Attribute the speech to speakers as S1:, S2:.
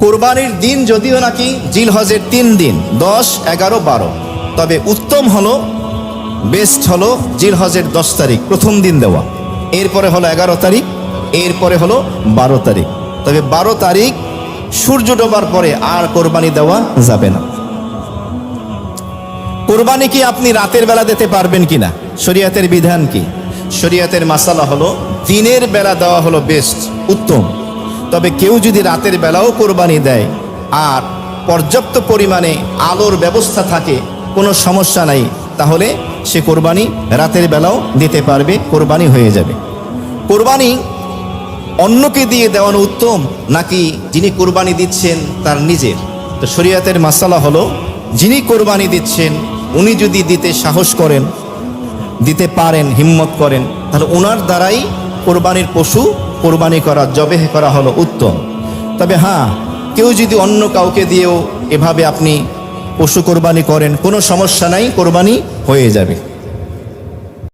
S1: কোরবানির দিন যদিও নাকি জিলহজের তিন দিন, দশ, এগারো, বারো। তবে উত্তম হলো বেস্ট হলো জিলহজের দশ তারিখ, প্রথম দিন দেওয়া। এরপরে হলো এগারো তারিখ, এরপরে হলো বারো তারিখ। তবে বারো তারিখ সূর্য ডোবার পরে আর কোরবানি দেওয়া যাবে না। কোরবানি কি আপনি রাতের বেলা দিতে পারবেন কিনা? শরিয়াতের বিধান কি? শরিয়াতের মাসালা হলো, দিনের বেলা দেওয়া হলো বেস্ট উত্তম। তবে কেউ যদি রাতের বেলাও কোরবানি দেয় আর পর্যাপ্ত পরিমাণে আলোর ব্যবস্থা থাকে, কোনো সমস্যা নাই, তাহলে সে কোরবানি রাতের বেলাও দিতে পারবে, কোরবানি হয়ে যাবে। কোরবানি অন্যকে দিয়ে দেওয়ানো উত্তম, নাকি যিনি কোরবানি দিচ্ছেন তার নিজের? তো শরিয়াতের মাসালা হলো, যিনি কোরবানি দিচ্ছেন, উনি যদি দিতে সাহস করেন, দিতে পারেন, হিম্মত করেন, তাহলে ওনার দ্বারাই কোরবানির পশু কোরবানি করা, জবেহ করা হলো উত্তম। তবে হ্যাঁ কেউ যদি অন্য কাউকে দিয়েও এভাবে আপনি পশু কোরবানি করেন, কোনো সমস্যা নাই, কোরবানি হয়ে যাবে।